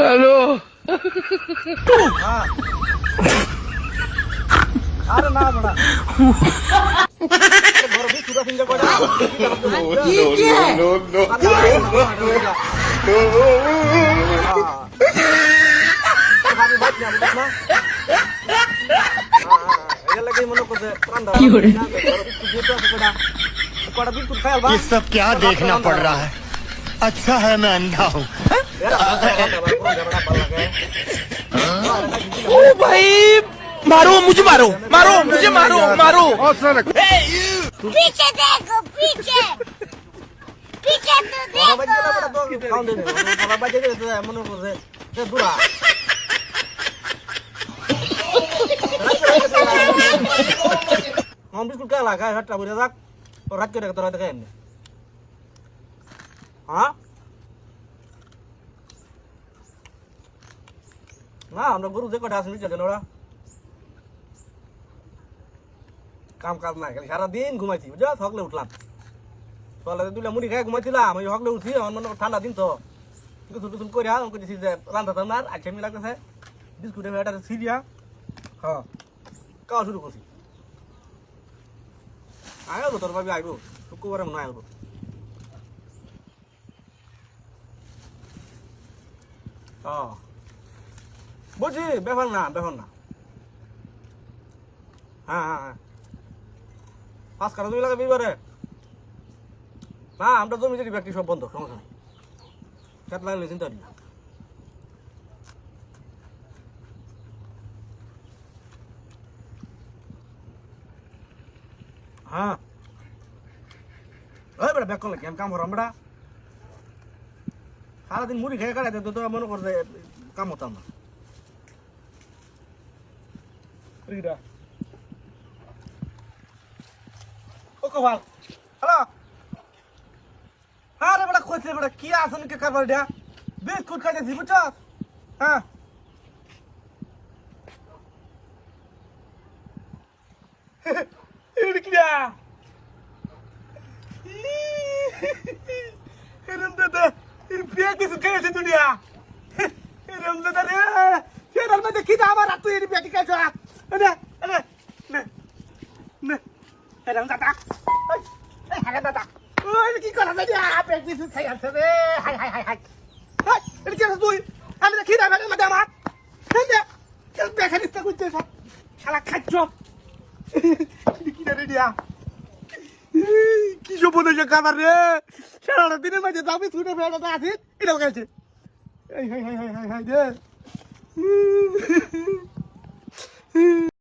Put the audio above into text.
Hello ये सब क्या देखना पड़ रहा है? अच्छा है मैं अंधा हूँ ओ भाई मारो मुझे मारो मारो मुझे मारो मारो पीछे देखो पीछे पीछे तो देखो हम बिस्कुट का लागा हट्टा बुरे जाक और रख के रख तो रख के হ্যাঁ না আমরা গরু যে কটা আসবি চলে ওরা কাম কাজ নাই খালি সারাদিন ঘুমাইছি বুঝছো সকলে উঠলাম সকালে দুইটা মুড়ি খাই ঘুমাইছিলাম আমি সকলে উঠছি আমার মনে ঠান্ডা দিন তো কিছু টুসুল করে আমাকে দিছি যে রান্না টান্নার আচ্ছা আমি লাগতেছে বিস্কুটে এটা সিরিয়া হ্যাঁ খাওয়া শুরু করছি আগে তোর ভাবি আসবো শুক্রবারে মনে হয় আসবো ও। বুঝছি ব্যাপার না ব্যাপার না। হ্যাঁ হ্যাঁ হ্যাঁ। পাঁচ কাটা না, আমরা জমি জমি ব্যক্তি সব বন্ধ, সমস্যা নেই। খেত লাগলে চিন্তা হ্যাঁ। করলে কেন কাম করো আমরা সারাদিন মুড়ি খেয়ে কাটাইতে তো মনে করছে কাম হতাম না। হ্যালো? হ্যাঁ বেটা কইছে বেটা, কি আসন কে কারবার দিয়া বিস্কুট খাইতেছি, বুঝছ? হ্যাঁ। দাদা এর বিয়া কিছু খেয়েছে দুনিয়া? দাদা রে এরম দাদা কি দাবার আর তুই কি খাইছ নে নে নে নে। এরম দাদা এই হাগা দাদা। ওই কি করা দাদা আপে কিছু খাই আছে রে। Hi hi hi hi. এর কি তুই? আমি তো খিদা ভাগে মাদা আমার। নে কে দেখা দিতে কইতে শালা খাচ্ছ কি রে দিয়া কি সব বলে যে কাদার রে? সারা দিনের মাঝে দাবি ছুটে ফেরাতে আসিস? এটা খেলছে এই hi hi hi hi hi রে